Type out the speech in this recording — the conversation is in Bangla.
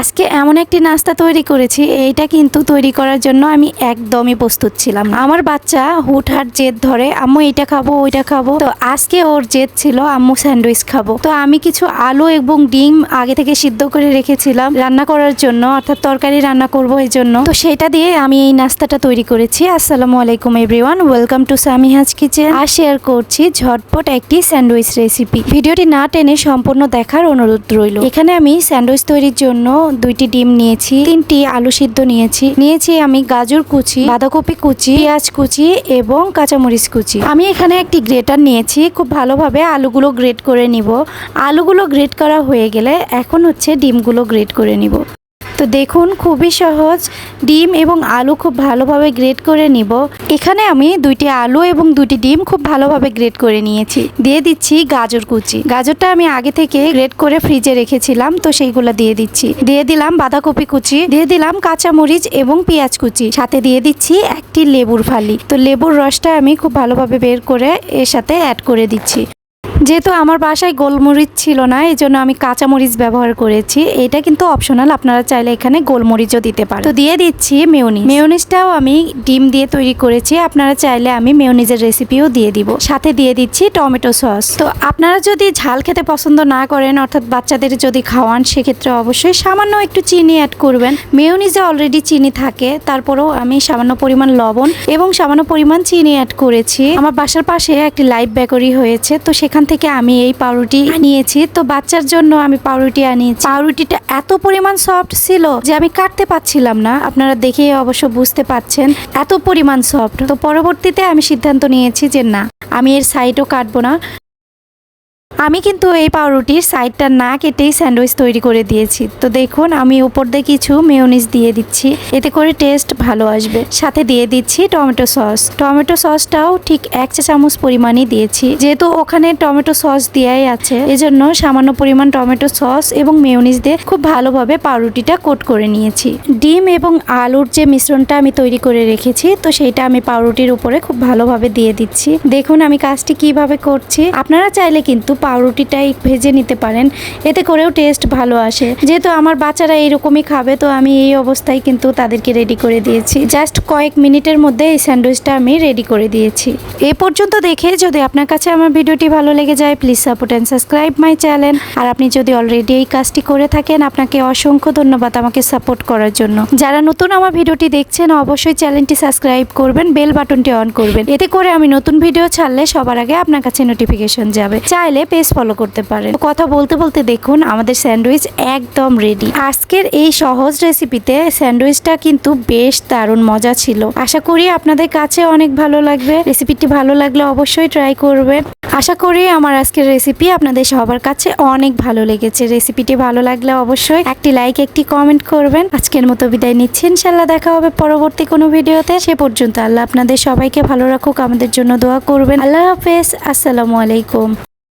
আজকে এমন একটি নাস্তা তৈরি করেছি, এইটা কিন্তু তৈরি করার জন্য আমি একদমই প্রস্তুত ছিলাম আমার বাচ্চা হুটহাট জেদ ধরে, আম্মু, এইটা খাব, ওইটা খাব। তো আজকে ওর জেদ ছিল, আম্মু, স্যান্ডউইচ খাব। তো আমি কিছু আলু এবং ডিম আগে থেকে সিদ্ধ করে রেখেছিলাম রান্না করার জন্য, অর্থাৎ তরকারি রান্না করব এই জন্য। তো সেটা দিয়ে আমি এই নাস্তাটা তৈরি করেছি। আসসালামু আলাইকুম, এভরিওয়ান। ওয়েলকাম টু সামিহাজ কিচেন। আর শেয়ার করছি ঝটপট একটি স্যান্ডউইচ রেসিপি। ভিডিওটি না টেনে সম্পূর্ণ দেখার অনুরোধ রইল। এখানে আমি স্যান্ডউইচ তৈরির জন্য দুইটি ডিম নিয়েছি, তিনটি আলু সিদ্ধ নিয়েছি। নিয়েছি আমি গাজর কুচি, বাঁধাকপি কুচি, পেঁয়াজ কুচি এবং কাঁচামরিচ কুচি। আমি এখানে একটি গ্রেটার নিয়েছি, খুব ভালোভাবে আলুগুলো গ্রেট করে নিব। আলুগুলো গ্রেট করা হয়ে গেলে এখন হচ্ছে ডিমগুলো গ্রেট করে নিব। তো দেখুন, খুবই সহজ। ডিম এবং আলু খুব ভালোভাবে গ্রেট করে নিব। এখানে আমি দুইটি আলু এবং দুটি ডিম খুব ভালোভাবে গ্রেট করে নিয়েছি। দিয়ে দিচ্ছি গাজর কুচি। গাজরটা আমি আগে থেকে গ্রেট করে ফ্রিজে রেখেছিলাম, তো সেইগুলো দিয়ে দিচ্ছি। দিয়ে দিলাম বাঁধাকপি কুচি, দিয়ে দিলাম কাঁচামরিচ এবং পেঁয়াজ কুচি। সাথে দিয়ে দিচ্ছি একটি লেবুর ফালি। তো লেবুর রসটা আমি খুব ভালোভাবে বের করে এর সাথে অ্যাড করে দিচ্ছি। যেহেতু আমার বাসায় গোলমরিচ ছিল না, এই জন্য আমি কাঁচামরিচ ব্যবহার করেছি। এটা কিন্তু অপশনাল আপনারা চাইলে এখানে গোলমরিচও দিতে পারেন। তো দিয়ে দিচ্ছি মেয়নিজ মেয়নিজটাও আমি ডিম দিয়ে তৈরি করেছি, আপনারা চাইলে আমি মেয়নিজের রেসিপিও দিয়ে দিব। সাথে দিয়ে দিচ্ছি টমেটো সস। তো আপনারা যদি ঝাল খেতে পছন্দ না করেন, অর্থাৎ বাচ্চাদের যদি খাওয়ান, সেক্ষেত্রে অবশ্যই সামান্য একটু চিনি অ্যাড করবেন। মেয়নিজে অলরেডি চিনি থাকে, তারপরেও আমি সামান্য পরিমাণ লবণ এবং সামান্য পরিমাণ চিনি অ্যাড করেছি। আমার বাসার পাশে একটি লাইভ বেকারি হয়েছে, তো সেখান থেকে আমি এই পাউরুটি আনিয়েছি। তো বাচ্চার জন্য আমি পাউরুটি আনিয়েছি। পাউরুটিটা এত পরিমাণ সফট ছিল যে আমি কাটতে পারছিলাম না। আপনারা দেখে অবশ্য বুঝতে পাচ্ছেন এত পরিমাণ সফট তো পরবর্তীতে আমি সিদ্ধান্ত নিয়েছি যে না, আমি এর সাইডও কাটবো না। আমি কিন্তু এই পাউরুটির সাইডটা না কেটেই স্যান্ডউইচ তৈরি করে দিয়েছি। তো দেখুন, আমি উপর দিয়ে কিছু মেয়োনিজ দিয়ে দিচ্ছি। এতে করে টেস্ট ভালো আসবে। সাথে দিয়ে দিচ্ছি টমেটো সস। টমেটো সসটাও ঠিক এক চা চামচ পরিমাণই দিয়েছি। যেহেতু ওখানে টমেটো সস দেওয়াই আছে, এজন্য সামান্য পরিমাণ টমেটো সস এবং মেয়োনিজ দিয়ে খুব ভালোভাবে পাউরুটিটা কোট করে নিয়েছি। ডিম এবং আলুর যে মিশ্রণটা আমি তৈরি করে রেখেছি, তো সেইটা আমি পাউরুটির উপরে খুব ভালোভাবে দিয়ে দিচ্ছি। দেখুন, আমি কাজটি কীভাবে করছি। আপনারা চাইলে কিন্তু পাউরুটিটাই ভেজে নিতে পারেন, এতে করেও টেস্ট ভালো আসে। যেহেতু আমার বাচ্চারা এইরকমই খাবে, তো আমি এই অবস্থায় কিন্তু তাদেরকে রেডি করে দিয়েছি। জাস্ট কয়েক মিনিটের মধ্যে এই স্যান্ডউইচটা আমি রেডি করে দিয়েছি। এ পর্যন্ত দেখে যদি আপনার কাছে আমার ভিডিওটি ভালো লেগে যায় please support and subscribe my channel আর আপনি যদি অলরেডি এই কাজটি করে থাকেন, আপনাকে অসংখ্য ধন্যবাদ আমাকে সাপোর্ট করার জন্য। যারা নতুন আমার ভিডিওটি দেখছেন, অবশ্যই চ্যানেলটি সাবস্ক্রাইব করবেন বেল বাটনটি অন করবেন। এতে করে আমি নতুন ভিডিও ছাড়লে সবার আগে আপনার কাছে নোটিফিকেশন যাবে। চাইলে পেজ ফলো করতে পারেন। কথা বলতে বলতে দেখুন, আমাদের স্যান্ডউইচ একদম রেডি আজকের এই সহজ রেসিপিতে স্যান্ডউইচটা কিন্তু বেশ দারুণ মজা ছিল। আশা করি আপনাদের কাছে অনেক ভালো লাগবে। রেসিপিটি ভালো লাগলে অবশ্যই ট্রাই করবেন। আশা করি আমার আজকের রেসিপি আপনাদের সবার কাছে অনেক ভালো লেগেছে। রেসিপিটি ভালো লাগলে অবশ্যই একটি লাইক একটি কমেন্ট করবেন। আজকের মতো বিদায় নিচ্ছি। ইনশাল্লাহ দেখা হবে পরবর্তী কোনো ভিডিওতে সে পর্যন্ত আল্লাহ আপনাদের সবাইকে ভালো রাখুক, আমাদের জন্য দোয়া করবেন। আল্লাহ হাফেজ। আসসালামু আলাইকুম।